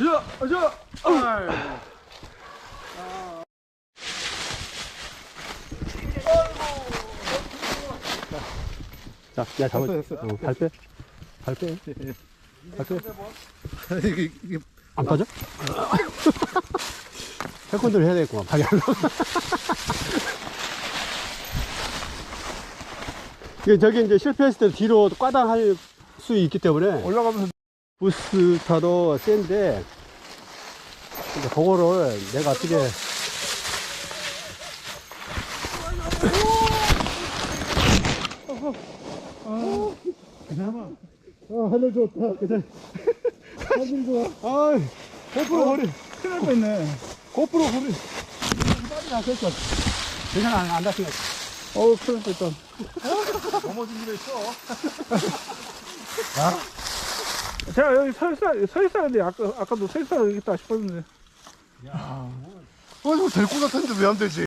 저, 저, 아이고. 자, 야, 잡아. 됐어, 됐어. 어, 발 빼. 발 빼. 발 빼. 이게, 이게 안 빠져? 태권도를 해야 되겠구만. 발이 안 나와. 이게 저기 이제 실패했을 때 뒤로 꽈당할 수 있기 때문에 올라가면서 부스타도 센데 이제 그거를 내가 어떻게 그나마 아 하늘 좋다. 그래 하늘 좋아. 아 고프로 허리. 큰일 날 뻔했네. 고프로 허리. 빨리 나겠어. 괜찮아 안, 안 다치네 어우, 큰일 날 뻔했다. 넘어진 일에 있어. 제가 여기 서 있어, 서 있었는데, 아까, 아까도 서 있어야겠다 싶었는데. 어, 이거 될것 같은데 왜 안 되지?